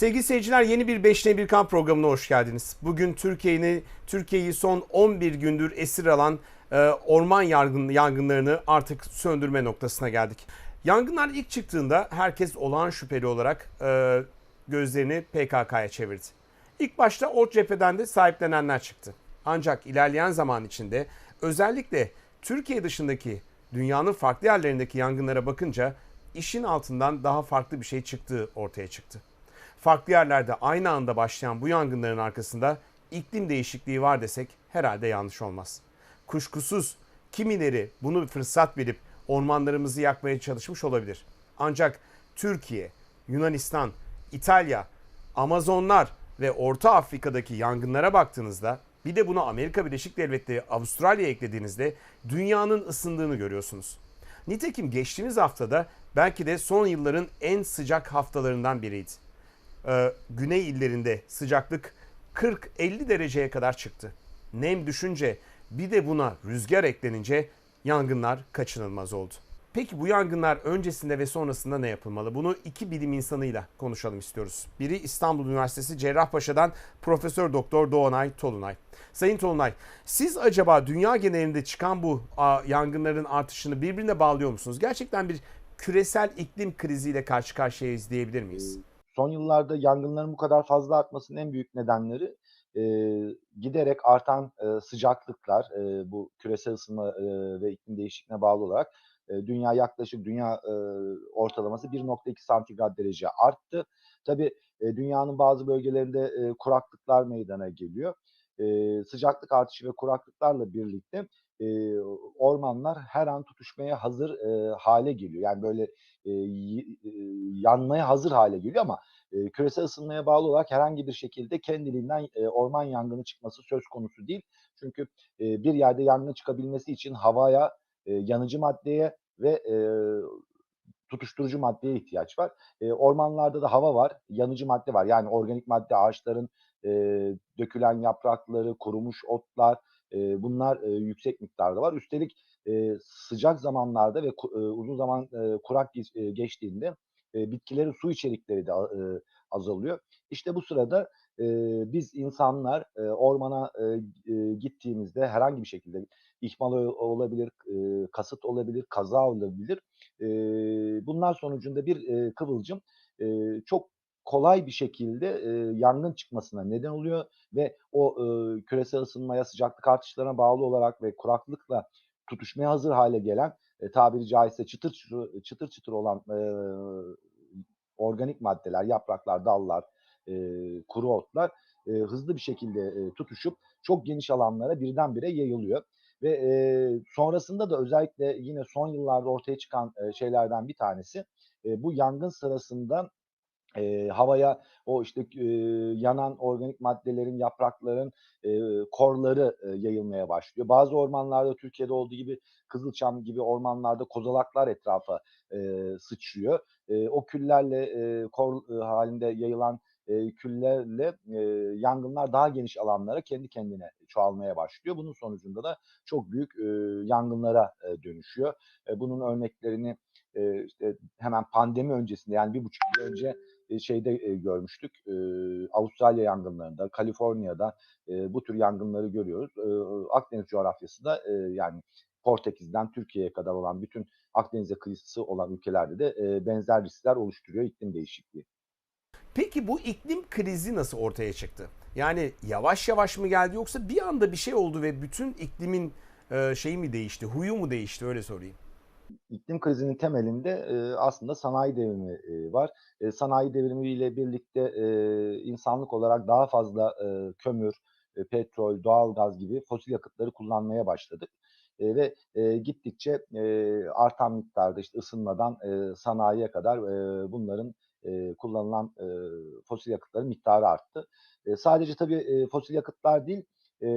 Sevgili seyirciler yeni bir 5'te 1 kamp programına hoş geldiniz. Bugün Türkiye'yi Türkiye'yi son 11 gündür esir alan e, orman yangın, yangınlarını artık söndürme noktasına geldik. Yangınlar ilk çıktığında herkes olağan şüpheli olarak e, gözlerini PKK'ya çevirdi. İlk başta o cepheden de sahiplenenler çıktı. Ancak ilerleyen zaman içinde özellikle Türkiye dışındaki dünyanın farklı yerlerindeki yangınlara bakınca işin altından daha farklı bir şey çıktığı ortaya çıktı. Farklı yerlerde aynı anda başlayan bu yangınların arkasında iklim değişikliği var desek herhalde yanlış olmaz. Kuşkusuz kimileri bunu bir fırsat bilip ormanlarımızı yakmaya çalışmış olabilir. Ancak Türkiye, Yunanistan, İtalya, Amazonlar ve Orta Afrika'daki yangınlara baktığınızda bir de buna Amerika Birleşik Devletleri, Avustralya eklediğinizde dünyanın ısındığını görüyorsunuz. Nitekim geçtiğimiz haftada belki de son yılların en sıcak haftalarından biriydi. Ee, güney illerinde sıcaklık 40-50 dereceye kadar çıktı. Nem düşünce bir de buna rüzgar eklenince yangınlar kaçınılmaz oldu. Peki bu yangınlar öncesinde ve sonrasında ne yapılmalı? Bunu iki bilim insanıyla konuşalım istiyoruz. Biri İstanbul Üniversitesi Cerrahpaşa'dan Profesör Doktor Doğanay Tolunay. Sayın Tolunay, siz acaba dünya genelinde çıkan bu yangınların artışını birbirine bağlıyor musunuz? Gerçekten bir küresel iklim kriziyle karşı karşıyayız diyebilir miyiz? Son yıllarda yangınların bu kadar fazla artmasının en büyük nedenleri e, giderek artan e, sıcaklıklar, e, bu küresel ısınma e, ve iklim değişikliğine bağlı olarak e, dünya yaklaşık dünya e, ortalaması 1.2 santigrat derece arttı. Tabii e, dünyanın bazı bölgelerinde e, kuraklıklar meydana geliyor. E, sıcaklık artışı ve kuraklıklarla birlikte e, ormanlar her an tutuşmaya hazır e, hale geliyor. Yani böyle e, yanmaya hazır hale geliyor ama e, küresel ısınmaya bağlı olarak herhangi bir şekilde kendiliğinden e, orman yangını çıkması söz konusu değil. Çünkü e, bir yerde yangın çıkabilmesi için havaya, e, yanıcı maddeye ve e, tutuşturucu maddeye ihtiyaç var. E, ormanlarda da hava var, yanıcı madde var. Yani organik madde ağaçların e, dökülen yaprakları, kurumuş otlar e, bunlar e, yüksek miktarda var. Üstelik e, sıcak zamanlarda ve e, uzun zaman e, kurak geç- e, geçtiğinde e, bitkilerin su içerikleri de e, azalıyor. İşte bu sırada e, biz insanlar e, ormana e, e, gittiğimizde herhangi bir şekilde ihmal olabilir, e, kasıt olabilir, kaza olabilir. E, bunlar sonucunda bir e, kıvılcım e, çok kolay bir şekilde e, yangın çıkmasına neden oluyor ve o e, küresel ısınmaya, sıcaklık artışlarına bağlı olarak ve kuraklıkla tutuşmaya hazır hale gelen e, tabiri caizse çıtır çıtır, çıtır çıtır olan e, organik maddeler, yapraklar, dallar, e, kuru otlar e, hızlı bir şekilde e, tutuşup çok geniş alanlara birdenbire yayılıyor. Ve e, sonrasında da özellikle yine son yıllarda ortaya çıkan e, şeylerden bir tanesi e, bu yangın sırasında e, havaya o işte e, yanan organik maddelerin, yaprakların e, korları e, yayılmaya başlıyor. Bazı ormanlarda Türkiye'de olduğu gibi Kızılçam gibi ormanlarda kozalaklar etrafa e, sıçrıyor. E, o küllerle e, kor e, halinde yayılan e, küllerle e, yangınlar daha geniş alanlara kendi kendine çoğalmaya başlıyor. Bunun sonucunda da çok büyük e, yangınlara e, dönüşüyor. E, bunun örneklerini e, işte hemen pandemi öncesinde yani bir buçuk yıl önce şeyde e, görmüştük. E, Avustralya yangınlarında, Kaliforniya'da e, bu tür yangınları görüyoruz. E, Akdeniz coğrafyası da e, yani Portekiz'den Türkiye'ye kadar olan bütün Akdeniz'e kıyısı olan ülkelerde de e, benzer riskler oluşturuyor iklim değişikliği. Peki bu iklim krizi nasıl ortaya çıktı? Yani yavaş yavaş mı geldi yoksa bir anda bir şey oldu ve bütün iklimin e, şeyi mi değişti, huyu mu değişti öyle sorayım. İklim krizinin temelinde e, aslında sanayi devrimi e, var. E, sanayi devrimiyle birlikte e, insanlık olarak daha fazla e, kömür, e, petrol, doğalgaz gibi fosil yakıtları kullanmaya başladık. E, ve e, gittikçe e, artan miktarda işte ısınmadan e, sanayiye kadar e, bunların e, kullanılan e, fosil yakıtların miktarı arttı. E, sadece tabii e, fosil yakıtlar değil, e,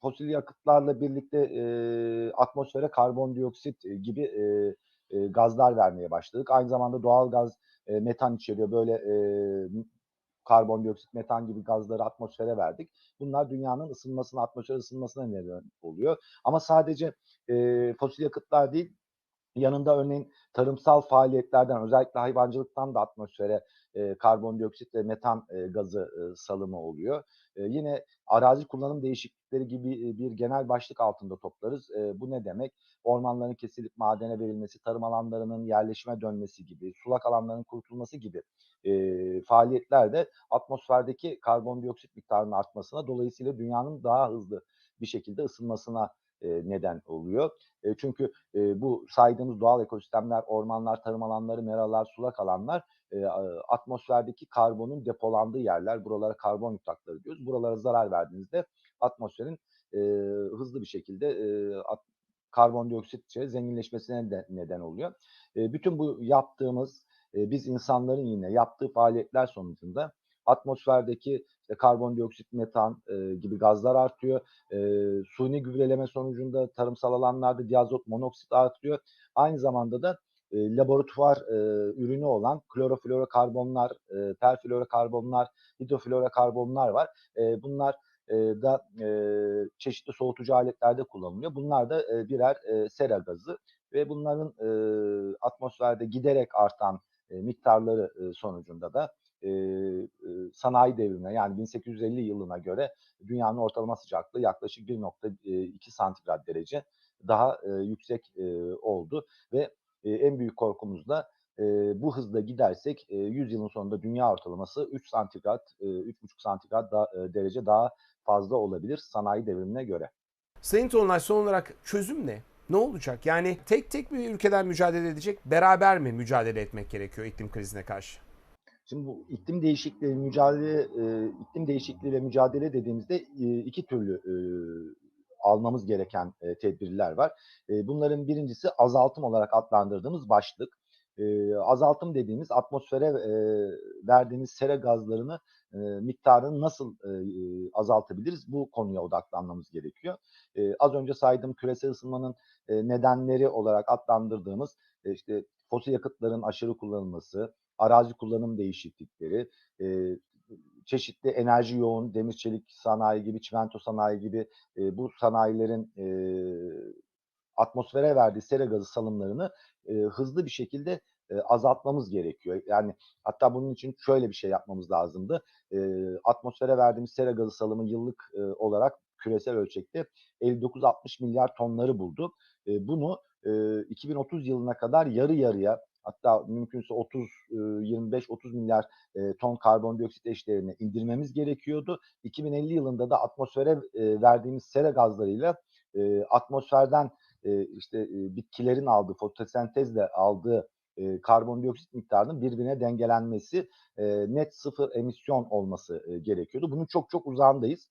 fosil yakıtlarla birlikte e, atmosfere karbondioksit gibi e, e, gazlar vermeye başladık. Aynı zamanda doğal gaz e, metan içeriyor. Böyle e, karbondioksit, metan gibi gazları atmosfere verdik. Bunlar dünyanın ısınmasına, atmosfer ısınmasına neden oluyor. Ama sadece e, fosil yakıtlar değil, yanında örneğin tarımsal faaliyetlerden özellikle hayvancılıktan da atmosfere e, karbondioksit ve metan e, gazı e, salımı oluyor. E, yine arazi kullanım değişiklikleri gibi bir genel başlık altında toplarız. E, bu ne demek? Ormanların kesilip madene verilmesi, tarım alanlarının yerleşime dönmesi gibi, sulak alanların kurutulması gibi e, faaliyetler de atmosferdeki karbondioksit miktarının artmasına, dolayısıyla dünyanın daha hızlı bir şekilde ısınmasına e, neden oluyor. E, çünkü e, bu saydığımız doğal ekosistemler, ormanlar, tarım alanları, meralar, sulak alanlar atmosferdeki karbonun depolandığı yerler. Buralara karbon yutakları diyoruz. Buralara zarar verdiğinizde atmosferin hızlı bir şekilde e, karbondioksit zenginleşmesine de neden oluyor. Bütün bu yaptığımız biz insanların yine yaptığı faaliyetler sonucunda atmosferdeki işte karbondioksit, metan e, gibi gazlar artıyor. E, suni gübreleme sonucunda tarımsal alanlarda diazot monoksit artıyor. Aynı zamanda da e, laboratuvar e, ürünü olan kloroflorokarbonlar, e, perfluorokarbonlar, hidrofluorokarbonlar var. E, bunlar e, da e, çeşitli soğutucu aletlerde kullanılıyor. Bunlar da e, birer e, sera gazı ve bunların e, atmosferde giderek artan e, miktarları e, sonucunda da e, sanayi devrine yani 1850 yılına göre dünyanın ortalama sıcaklığı yaklaşık 1.2 santigrat derece daha e, yüksek e, oldu ve e, en büyük korkumuz da e, bu hızla gidersek e, 100 yılın sonunda dünya ortalaması 3 santigrat, e, 3,5 santigrat da, e, derece daha fazla olabilir sanayi devrimine göre. Sayın Tolunay son olarak çözüm ne? Ne olacak? Yani tek tek bir ülkeden mücadele edecek, beraber mi mücadele etmek gerekiyor iklim krizine karşı? Şimdi bu iklim değişikliği mücadele e, iklim değişikliğiyle mücadele dediğimizde e, iki türlü e, almamız gereken e, tedbirler var. Bunların birincisi azaltım olarak adlandırdığımız başlık. Azaltım dediğimiz atmosfere verdiğimiz sera gazlarını miktarını nasıl azaltabiliriz? Bu konuya odaklanmamız gerekiyor. Az önce saydığım küresel ısınmanın nedenleri olarak adlandırdığımız işte fosil yakıtların aşırı kullanılması, arazi kullanım değişiklikleri, e, çeşitli enerji yoğun demir çelik sanayi gibi, çimento sanayi gibi e, bu sanayilerin e, atmosfere verdiği sera gazı salımlarını e, hızlı bir şekilde e, azaltmamız gerekiyor. Yani hatta bunun için şöyle bir şey yapmamız lazımdı. E, atmosfere verdiğimiz sera gazı salımı yıllık e, olarak küresel ölçekte 59-60 milyar tonları buldu. E, bunu e, 2030 yılına kadar yarı yarıya hatta mümkünse 30 25-30 milyar e, ton karbondioksit eşdeğerine indirmemiz gerekiyordu. 2050 yılında da atmosfere e, verdiğimiz sera gazlarıyla e, atmosferden e, işte e, bitkilerin aldığı fotosentezle aldığı e, karbondioksit miktarının birbirine dengelenmesi, e, net sıfır emisyon olması e, gerekiyordu. Bunun çok çok uzağındayız.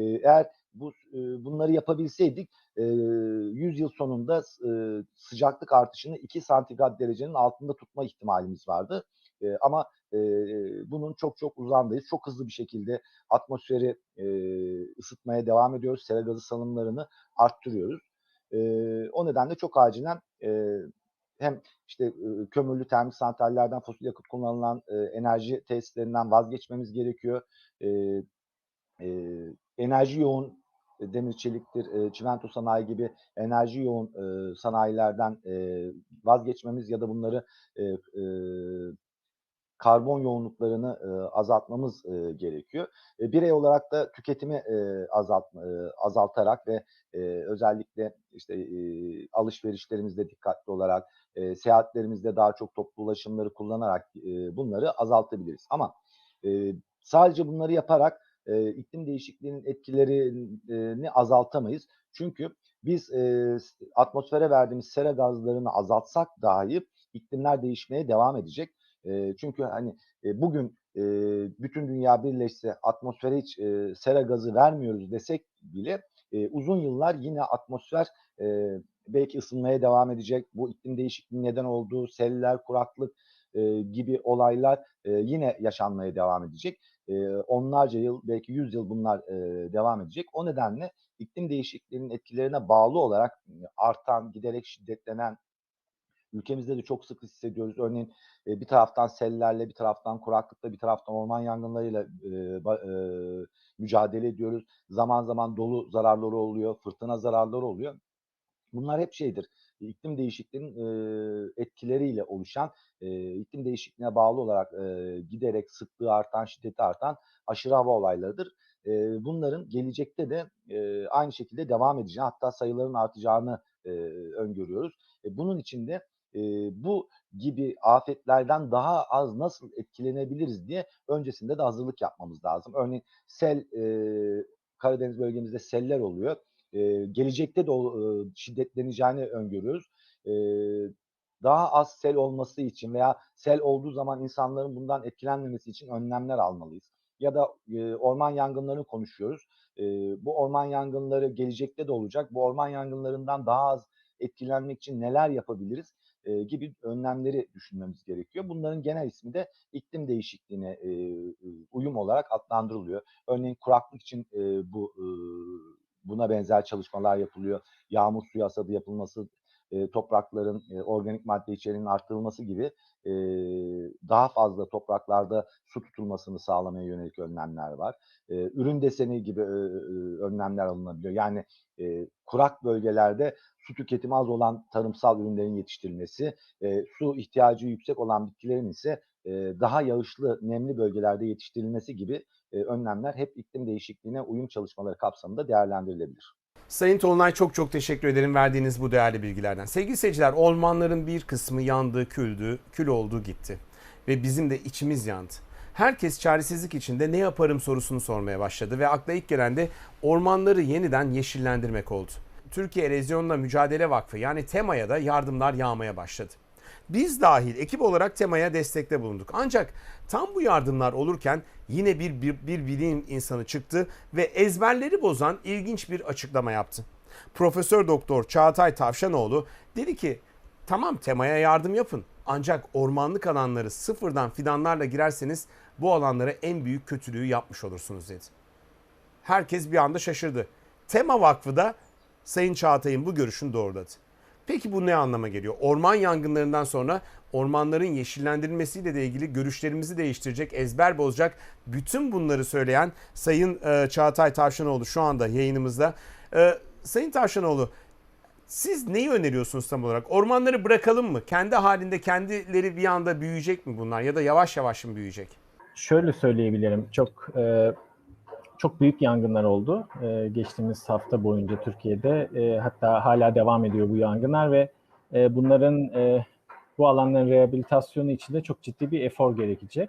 Eğer bu e, bunları yapabilseydik e, 100 yıl sonunda e, sıcaklık artışını 2 santigrat derecenin altında tutma ihtimalimiz vardı. E, ama e, bunun çok çok uzandayız. Çok hızlı bir şekilde atmosferi e, ısıtmaya devam ediyoruz. Sera gazı salımlarını arttırıyoruz. E, o nedenle çok acilen e, hem işte e, kömürlü termik santrallerden fosil yakıt kullanılan e, enerji tesislerinden vazgeçmemiz gerekiyor. E, e, enerji yoğun e, demir çeliktir, e, çimento sanayi gibi enerji yoğun e, sanayilerden e, vazgeçmemiz ya da bunları e, e, karbon yoğunluklarını e, azaltmamız e, gerekiyor. E, birey olarak da tüketimi e, azalt, e, azaltarak ve e, özellikle işte e, alışverişlerimizde dikkatli olarak, e, seyahatlerimizde daha çok toplu ulaşımları kullanarak e, bunları azaltabiliriz. Ama e, sadece bunları yaparak e, iklim değişikliğinin etkilerini azaltamayız. Çünkü biz e, atmosfere verdiğimiz sera gazlarını azaltsak dahi iklimler değişmeye devam edecek. E, çünkü hani e, bugün e, bütün dünya birleşse atmosfere hiç e, sera gazı vermiyoruz desek bile e, uzun yıllar yine atmosfer e, belki ısınmaya devam edecek. Bu iklim değişikliği neden olduğu seller, kuraklık e, gibi olaylar e, yine yaşanmaya devam edecek. E, onlarca yıl, belki yüz yıl bunlar e, devam edecek. O nedenle iklim değişikliğinin etkilerine bağlı olarak artan, giderek şiddetlenen ülkemizde de çok sık hissediyoruz. Örneğin e, bir taraftan sellerle, bir taraftan kuraklıkla, bir taraftan orman yangınlarıyla e, e, mücadele ediyoruz. Zaman zaman dolu zararları oluyor, fırtına zararları oluyor. Bunlar hep şeydir. İklim değişikliğinin e, etkileriyle oluşan, e, iklim değişikliğine bağlı olarak e, giderek sıklığı artan, şiddeti artan aşırı hava olaylarıdır. E, bunların gelecekte de e, aynı şekilde devam edeceğini hatta sayıların artacağını e, öngörüyoruz. E, bunun için de e, bu gibi afetlerden daha az nasıl etkilenebiliriz diye öncesinde de hazırlık yapmamız lazım. Örneğin sel, e, Karadeniz bölgemizde seller oluyor. Gelecekte de şiddetleneceğini öngörüyoruz. Daha az sel olması için veya sel olduğu zaman insanların bundan etkilenmemesi için önlemler almalıyız. Ya da orman yangınlarını konuşuyoruz. Bu orman yangınları gelecekte de olacak. Bu orman yangınlarından daha az etkilenmek için neler yapabiliriz gibi önlemleri düşünmemiz gerekiyor. Bunların genel ismi de iklim değişikliğine uyum olarak adlandırılıyor. Örneğin kuraklık için bu buna benzer çalışmalar yapılıyor. Yağmur suyu hasadı yapılması, e, toprakların e, organik madde içeriğinin arttırılması gibi e, daha fazla topraklarda su tutulmasını sağlamaya yönelik önlemler var. E, ürün deseni gibi e, önlemler alınabiliyor. Yani e, kurak bölgelerde su tüketimi az olan tarımsal ürünlerin yetiştirilmesi, e, su ihtiyacı yüksek olan bitkilerin ise daha yağışlı, nemli bölgelerde yetiştirilmesi gibi önlemler hep iklim değişikliğine uyum çalışmaları kapsamında değerlendirilebilir. Sayın Tolunay çok çok teşekkür ederim verdiğiniz bu değerli bilgilerden. Sevgili seyirciler ormanların bir kısmı yandı, küldü, kül oldu gitti. Ve bizim de içimiz yandı. Herkes çaresizlik içinde ne yaparım sorusunu sormaya başladı ve akla ilk gelen de ormanları yeniden yeşillendirmek oldu. Türkiye Erozyonla Mücadele Vakfı yani TEMA'ya da yardımlar yağmaya başladı. Biz dahil ekip olarak temaya destekte bulunduk. Ancak tam bu yardımlar olurken yine bir, bir, bir bilim insanı çıktı ve ezberleri bozan ilginç bir açıklama yaptı. Profesör Doktor Çağatay Tavşanoğlu dedi ki tamam temaya yardım yapın ancak ormanlık alanları sıfırdan fidanlarla girerseniz bu alanlara en büyük kötülüğü yapmış olursunuz dedi. Herkes bir anda şaşırdı. Tema Vakfı da Sayın Çağatay'ın bu görüşünü doğruladı. Peki bu ne anlama geliyor? Orman yangınlarından sonra ormanların yeşillendirilmesiyle de ilgili görüşlerimizi değiştirecek, ezber bozacak bütün bunları söyleyen Sayın e, Çağatay Tavşanoğlu şu anda yayınımızda. E, Sayın Tavşanoğlu siz neyi öneriyorsunuz tam olarak? Ormanları bırakalım mı? Kendi halinde kendileri bir anda büyüyecek mi bunlar ya da yavaş yavaş mı büyüyecek? Şöyle söyleyebilirim. Çok e, çok büyük yangınlar oldu e, geçtiğimiz hafta boyunca Türkiye'de. E, hatta hala devam ediyor bu yangınlar ve e, bunların e, bu alanların rehabilitasyonu için de çok ciddi bir efor gerekecek.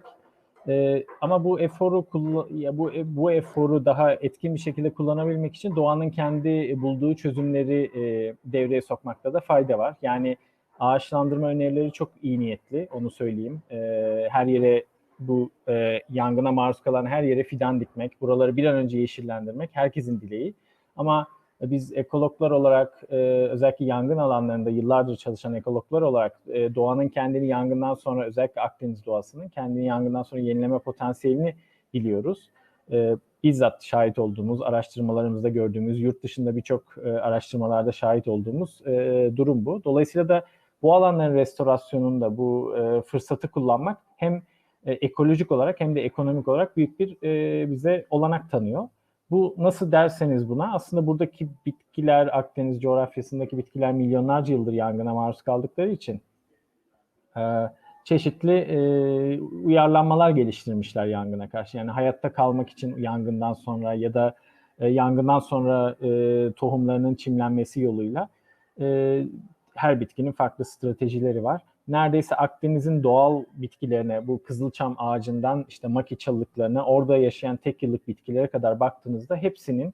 E, ama bu eforu ya bu bu eforu daha etkin bir şekilde kullanabilmek için doğanın kendi bulduğu çözümleri e, devreye sokmakta da fayda var. Yani ağaçlandırma önerileri çok iyi niyetli, onu söyleyeyim. E, her yere bu e, yangına maruz kalan her yere fidan dikmek, buraları bir an önce yeşillendirmek herkesin dileği. Ama biz ekologlar olarak e, özellikle yangın alanlarında yıllardır çalışan ekologlar olarak e, doğanın kendini yangından sonra özellikle Akdeniz doğasının kendini yangından sonra yenileme potansiyelini biliyoruz. E, bizzat şahit olduğumuz, araştırmalarımızda gördüğümüz, yurt dışında birçok e, araştırmalarda şahit olduğumuz e, durum bu. Dolayısıyla da bu alanların restorasyonunda bu e, fırsatı kullanmak hem e, ekolojik olarak hem de ekonomik olarak büyük bir e, bize olanak tanıyor. Bu nasıl derseniz buna aslında buradaki bitkiler Akdeniz coğrafyasındaki bitkiler milyonlarca yıldır yangına maruz kaldıkları için e, çeşitli e, uyarlanmalar geliştirmişler yangına karşı. Yani hayatta kalmak için yangından sonra ya da e, yangından sonra e, tohumlarının çimlenmesi yoluyla e, her bitkinin farklı stratejileri var neredeyse Akdeniz'in doğal bitkilerine, bu kızılçam ağacından işte maki çalılıklarına, orada yaşayan tek yıllık bitkilere kadar baktığınızda hepsinin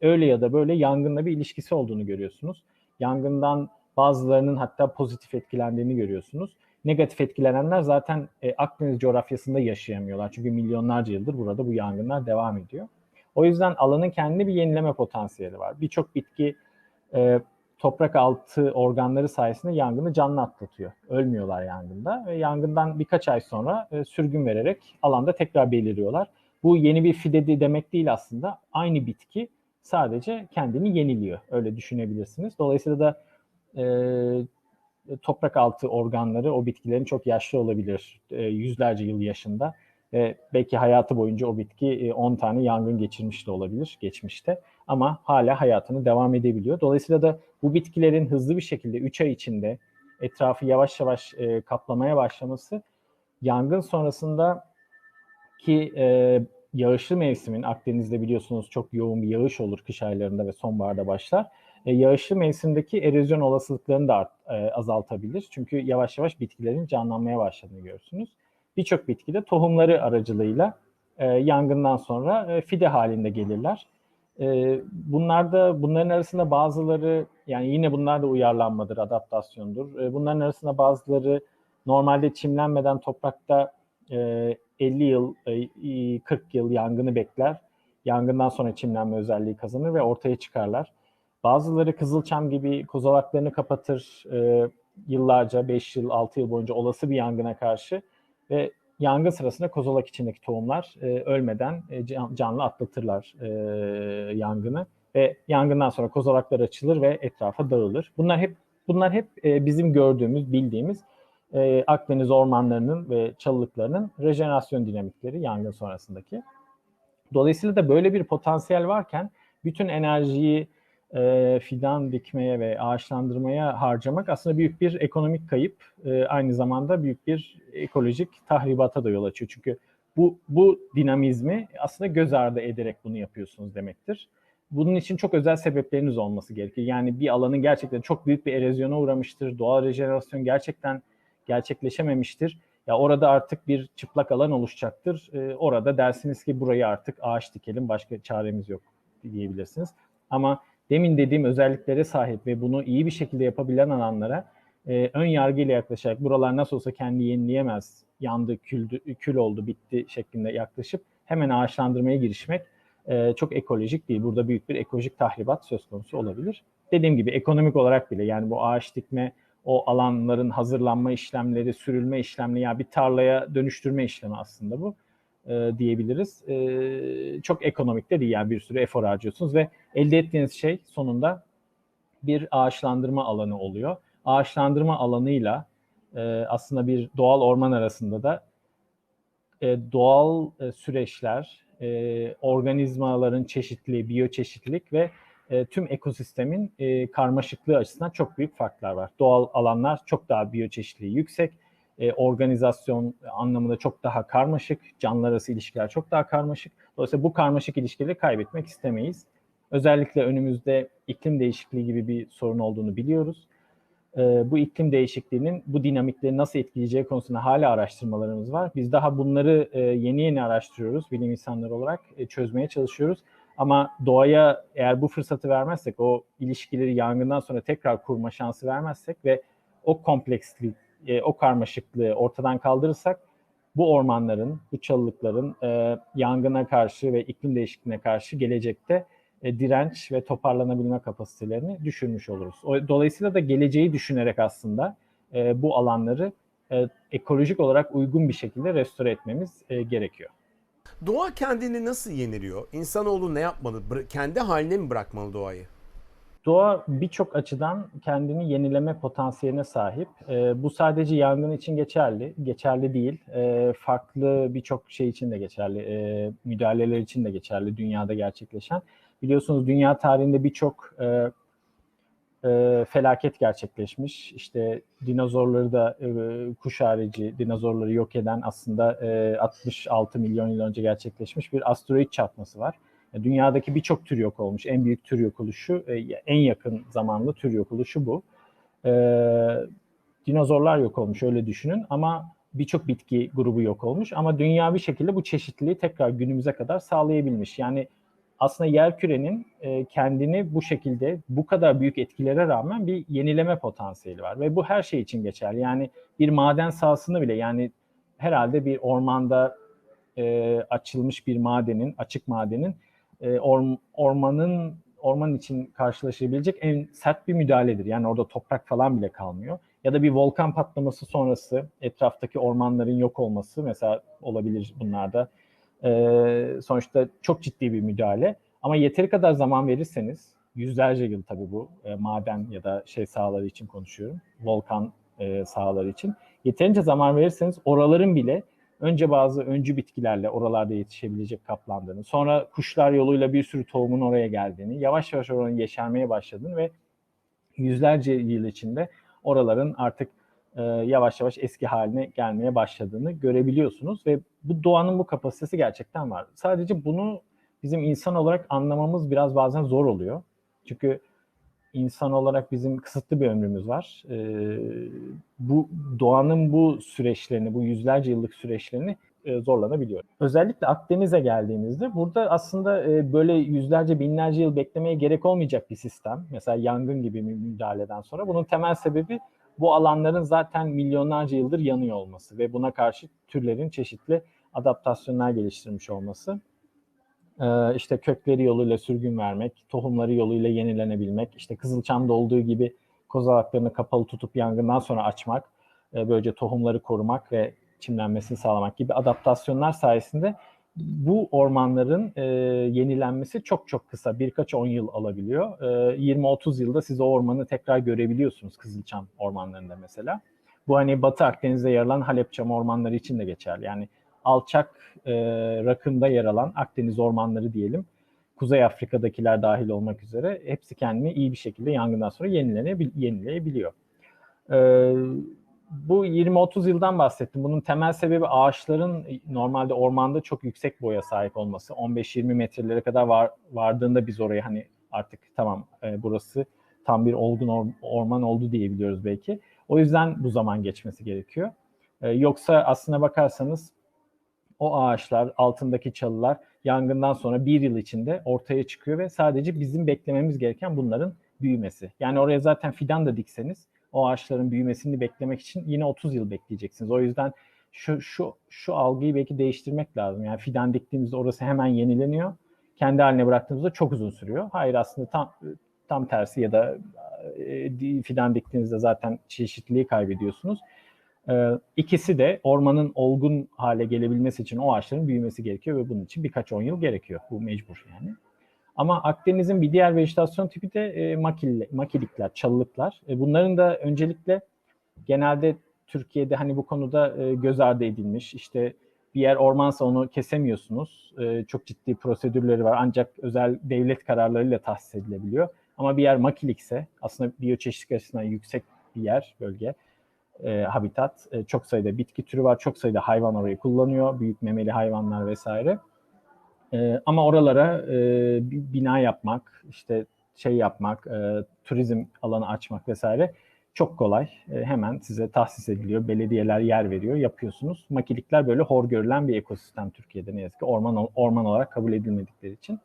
öyle ya da böyle yangınla bir ilişkisi olduğunu görüyorsunuz. Yangından bazılarının hatta pozitif etkilendiğini görüyorsunuz. Negatif etkilenenler zaten e, Akdeniz coğrafyasında yaşayamıyorlar. Çünkü milyonlarca yıldır burada bu yangınlar devam ediyor. O yüzden alanın kendi bir yenileme potansiyeli var. Birçok bitki e, toprak altı organları sayesinde yangını canlı atlatıyor. Ölmüyorlar yangında ve yangından birkaç ay sonra e, sürgün vererek alanda tekrar beliriyorlar. Bu yeni bir fide demek değil aslında. Aynı bitki sadece kendini yeniliyor. Öyle düşünebilirsiniz. Dolayısıyla da e, toprak altı organları o bitkilerin çok yaşlı olabilir. E, yüzlerce yıl yaşında. Ve belki hayatı boyunca o bitki e, 10 tane yangın geçirmiş de olabilir geçmişte. Ama hala hayatını devam edebiliyor. Dolayısıyla da bu bitkilerin hızlı bir şekilde 3 ay içinde etrafı yavaş yavaş e, kaplamaya başlaması yangın sonrasında ki e, yağışlı mevsimin Akdeniz'de biliyorsunuz çok yoğun bir yağış olur kış aylarında ve sonbaharda başlar. E, yağışlı mevsimdeki erozyon olasılıklarını da art, e, azaltabilir. Çünkü yavaş yavaş bitkilerin canlanmaya başladığını görürsünüz. Birçok bitki de tohumları aracılığıyla e, yangından sonra e, fide halinde gelirler. E, bunlar da bunların arasında bazıları yani yine bunlar da uyarlanmadır, adaptasyondur. E, bunların arasında bazıları normalde çimlenmeden toprakta e, 50 yıl, e, 40 yıl yangını bekler. Yangından sonra çimlenme özelliği kazanır ve ortaya çıkarlar. Bazıları kızılçam gibi kozalaklarını kapatır e, yıllarca, 5 yıl, 6 yıl boyunca olası bir yangına karşı ve yangın sırasında kozalak içindeki tohumlar e, ölmeden e, can, canlı atlatırlar e, yangını ve yangından sonra kozalaklar açılır ve etrafa dağılır. Bunlar hep bunlar hep e, bizim gördüğümüz, bildiğimiz e, Akdeniz ormanlarının ve çalılıklarının rejenerasyon dinamikleri yangın sonrasındaki. Dolayısıyla da böyle bir potansiyel varken bütün enerjiyi e, fidan dikmeye ve ağaçlandırmaya harcamak aslında büyük bir ekonomik kayıp. E, aynı zamanda büyük bir ekolojik tahribata da yol açıyor. Çünkü bu, bu dinamizmi aslında göz ardı ederek bunu yapıyorsunuz demektir. Bunun için çok özel sebepleriniz olması gerekir. Yani bir alanın gerçekten çok büyük bir erozyona uğramıştır. Doğal rejenerasyon gerçekten gerçekleşememiştir. Ya orada artık bir çıplak alan oluşacaktır. E, orada dersiniz ki burayı artık ağaç dikelim, başka çaremiz yok diyebilirsiniz. Ama demin dediğim özelliklere sahip ve bunu iyi bir şekilde yapabilen alanlara e, ön yargıyla yaklaşarak buralar nasıl olsa kendi yenileyemez, yandı, küldü, kül oldu, bitti şeklinde yaklaşıp hemen ağaçlandırmaya girişmek e, çok ekolojik değil. Burada büyük bir ekolojik tahribat söz konusu olabilir. Dediğim gibi ekonomik olarak bile yani bu ağaç dikme, o alanların hazırlanma işlemleri, sürülme işlemleri yani bir tarlaya dönüştürme işlemi aslında bu e, diyebiliriz. E, çok ekonomik de değil yani bir sürü efor harcıyorsunuz ve elde ettiğiniz şey sonunda bir ağaçlandırma alanı oluyor. Ağaçlandırma alanıyla e, aslında bir doğal orman arasında da e, doğal e, süreçler, e, organizmaların çeşitliliği, biyoçeşitlilik ve e, tüm ekosistemin e, karmaşıklığı açısından çok büyük farklar var. Doğal alanlar çok daha biyoçeşitliliği yüksek, e, organizasyon anlamında çok daha karmaşık, canlılar arası ilişkiler çok daha karmaşık. Dolayısıyla bu karmaşık ilişkileri kaybetmek istemeyiz. Özellikle önümüzde iklim değişikliği gibi bir sorun olduğunu biliyoruz. E, bu iklim değişikliğinin bu dinamikleri nasıl etkileyeceği konusunda hala araştırmalarımız var. Biz daha bunları e, yeni yeni araştırıyoruz bilim insanları olarak e, çözmeye çalışıyoruz. Ama doğaya eğer bu fırsatı vermezsek, o ilişkileri yangından sonra tekrar kurma şansı vermezsek ve o komplekslik, e, o karmaşıklığı ortadan kaldırırsak bu ormanların, bu çalılıkların e, yangına karşı ve iklim değişikliğine karşı gelecekte e, direnç ve toparlanabilme kapasitelerini düşürmüş oluruz. O, dolayısıyla da geleceği düşünerek aslında e, bu alanları e, ekolojik olarak uygun bir şekilde restore etmemiz e, gerekiyor. Doğa kendini nasıl yeniliyor? İnsanoğlu ne yapmalı? Kendi haline mi bırakmalı doğayı? Doğa birçok açıdan kendini yenileme potansiyeline sahip. E, bu sadece yangın için geçerli, geçerli değil. E, farklı birçok şey için de geçerli, e, müdahaleler için de geçerli dünyada gerçekleşen. Biliyorsunuz dünya tarihinde birçok e, e, felaket gerçekleşmiş. İşte dinozorları da e, kuş harici dinozorları yok eden aslında e, 66 milyon yıl önce gerçekleşmiş bir asteroid çarpması var. E, Dünyadaki birçok tür yok olmuş. En büyük tür yok oluşu, e, en yakın zamanlı tür yok oluşu bu. E, dinozorlar yok olmuş öyle düşünün ama birçok bitki grubu yok olmuş. Ama dünya bir şekilde bu çeşitliliği tekrar günümüze kadar sağlayabilmiş. Yani aslında yer kürenin kendini bu şekilde bu kadar büyük etkilere rağmen bir yenileme potansiyeli var ve bu her şey için geçerli. Yani bir maden sahasını bile yani herhalde bir ormanda açılmış bir madenin, açık madenin e, orm, ormanın orman için karşılaşabilecek en sert bir müdahaledir. Yani orada toprak falan bile kalmıyor. Ya da bir volkan patlaması sonrası etraftaki ormanların yok olması mesela olabilir bunlarda. Ee, sonuçta çok ciddi bir müdahale. Ama yeteri kadar zaman verirseniz, yüzlerce yıl tabii bu e, maden ya da şey sahaları için konuşuyorum, volkan e, sahaları için. Yeterince zaman verirseniz oraların bile önce bazı öncü bitkilerle oralarda yetişebilecek kaplandığını, sonra kuşlar yoluyla bir sürü tohumun oraya geldiğini, yavaş yavaş oranın yeşermeye başladığını ve yüzlerce yıl içinde oraların artık e, yavaş yavaş eski haline gelmeye başladığını görebiliyorsunuz ve bu doğanın bu kapasitesi gerçekten var. Sadece bunu bizim insan olarak anlamamız biraz bazen zor oluyor. Çünkü insan olarak bizim kısıtlı bir ömrümüz var. E, bu doğanın bu süreçlerini, bu yüzlerce yıllık süreçlerini e, zorlanabiliyor. Özellikle Akdeniz'e geldiğimizde burada aslında e, böyle yüzlerce, binlerce yıl beklemeye gerek olmayacak bir sistem. Mesela yangın gibi bir müdahaleden sonra. Bunun temel sebebi bu alanların zaten milyonlarca yıldır yanıyor olması ve buna karşı türlerin çeşitli adaptasyonlar geliştirmiş olması. Ee, işte kökleri yoluyla sürgün vermek, tohumları yoluyla yenilenebilmek, işte Kızılçam'da olduğu gibi kozalaklarını kapalı tutup yangından sonra açmak, e, böylece tohumları korumak ve çimlenmesini sağlamak gibi adaptasyonlar sayesinde bu ormanların e, yenilenmesi çok çok kısa, birkaç on yıl alabiliyor. E, 20-30 yılda siz o ormanı tekrar görebiliyorsunuz Kızılçam ormanlarında mesela. Bu hani Batı Akdeniz'de yer alan Halepçam ormanları için de geçerli. Yani alçak e, rakımda yer alan Akdeniz ormanları diyelim. Kuzey Afrika'dakiler dahil olmak üzere hepsi kendini iyi bir şekilde yangından sonra yenileyebiliyor. E, bu 20-30 yıldan bahsettim. Bunun temel sebebi ağaçların normalde ormanda çok yüksek boya sahip olması. 15-20 metrelere kadar var, vardığında biz orayı hani artık tamam e, burası tam bir olgun or, orman oldu diyebiliyoruz belki. O yüzden bu zaman geçmesi gerekiyor. E, yoksa aslına bakarsanız o ağaçlar, altındaki çalılar yangından sonra bir yıl içinde ortaya çıkıyor ve sadece bizim beklememiz gereken bunların büyümesi. Yani oraya zaten fidan da dikseniz o ağaçların büyümesini beklemek için yine 30 yıl bekleyeceksiniz. O yüzden şu şu şu algıyı belki değiştirmek lazım. Yani fidan diktiğimizde orası hemen yenileniyor. Kendi haline bıraktığımızda çok uzun sürüyor. Hayır aslında tam tam tersi ya da e, fidan diktiğinizde zaten çeşitliliği kaybediyorsunuz. E, ikisi de ormanın olgun hale gelebilmesi için o ağaçların büyümesi gerekiyor ve bunun için birkaç on yıl gerekiyor. Bu mecbur yani. Ama Akdeniz'in bir diğer vejetasyon tipi de e, makil, makilikler, çalılıklar. E, bunların da öncelikle genelde Türkiye'de hani bu konuda e, göz ardı edilmiş. İşte bir yer ormansa onu kesemiyorsunuz. Çok ciddi prosedürleri var ancak özel devlet kararlarıyla tahsis edilebiliyor. Ama bir yer makilikse aslında biyoçeşitlik açısından yüksek bir yer, bölge, e, habitat. E, çok sayıda bitki türü var, çok sayıda hayvan orayı kullanıyor. Büyük memeli hayvanlar vesaire. E, ama oralara e, bina yapmak, işte şey yapmak, e, turizm alanı açmak vesaire çok kolay. E, hemen size tahsis ediliyor. Belediyeler yer veriyor, yapıyorsunuz. Makilikler böyle hor görülen bir ekosistem Türkiye'de ne yazık ki orman orman olarak kabul edilmedikleri için.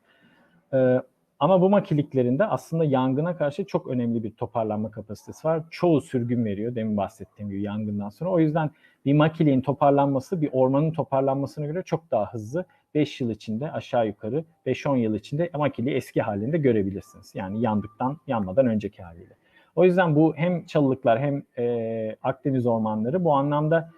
E, ama bu makiliklerinde aslında yangına karşı çok önemli bir toparlanma kapasitesi var. Çoğu sürgün veriyor demin bahsettiğim gibi yangından sonra. O yüzden bir makiliğin toparlanması bir ormanın toparlanmasına göre çok daha hızlı. 5 yıl içinde aşağı yukarı 5-10 yıl içinde makiliği eski halinde görebilirsiniz. Yani yandıktan, yanmadan önceki haliyle. O yüzden bu hem çalılıklar hem e, Akdeniz ormanları bu anlamda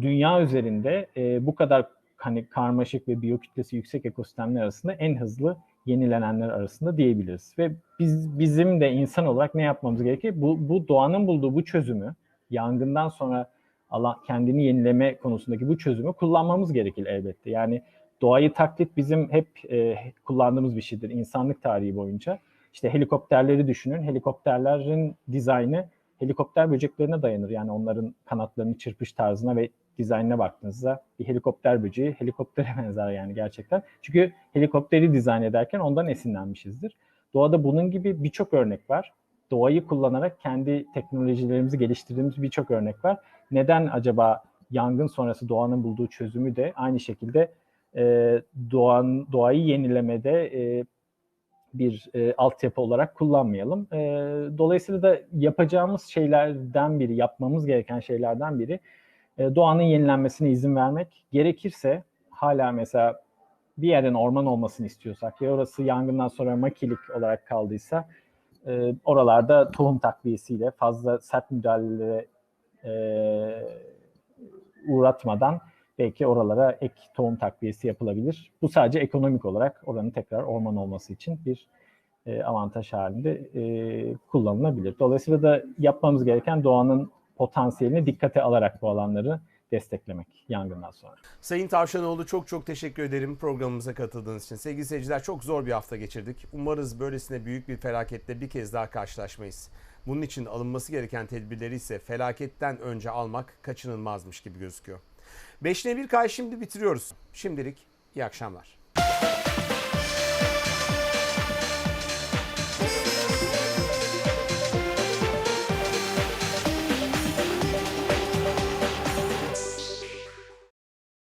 dünya üzerinde e, bu kadar hani karmaşık ve biyokütlesi yüksek ekosistemler arasında en hızlı yenilenenler arasında diyebiliriz. Ve biz bizim de insan olarak ne yapmamız gerekir? Bu, bu doğanın bulduğu bu çözümü yangından sonra Allah kendini yenileme konusundaki bu çözümü kullanmamız gerekir elbette. Yani doğayı taklit bizim hep e, kullandığımız bir şeydir insanlık tarihi boyunca. İşte helikopterleri düşünün. Helikopterlerin dizaynı helikopter böceklerine dayanır. Yani onların kanatlarını çırpış tarzına ve dizaynına baktığınızda bir helikopter böceği helikoptere benzer yani gerçekten. Çünkü helikopteri dizayn ederken ondan esinlenmişizdir. Doğada bunun gibi birçok örnek var. Doğayı kullanarak kendi teknolojilerimizi geliştirdiğimiz birçok örnek var. Neden acaba yangın sonrası doğanın bulduğu çözümü de aynı şekilde e, doğan doğayı yenilemede e, bir e, altyapı olarak kullanmayalım. E, dolayısıyla da yapacağımız şeylerden biri, yapmamız gereken şeylerden biri e, doğanın yenilenmesine izin vermek. Gerekirse hala mesela bir yerden orman olmasını istiyorsak ve orası yangından sonra makilik olarak kaldıysa e, oralarda tohum takviyesiyle fazla sert müdahalelere e, uğratmadan belki oralara ek tohum takviyesi yapılabilir. Bu sadece ekonomik olarak oranın tekrar orman olması için bir avantaj halinde kullanılabilir. Dolayısıyla da yapmamız gereken doğanın potansiyelini dikkate alarak bu alanları desteklemek yangından sonra. Sayın Tavşanoğlu çok çok teşekkür ederim programımıza katıldığınız için. Sevgili seyirciler çok zor bir hafta geçirdik. Umarız böylesine büyük bir felaketle bir kez daha karşılaşmayız. Bunun için alınması gereken tedbirleri ise felaketten önce almak kaçınılmazmış gibi gözüküyor. Beşne bir kay şimdi bitiriyoruz. Şimdilik iyi akşamlar.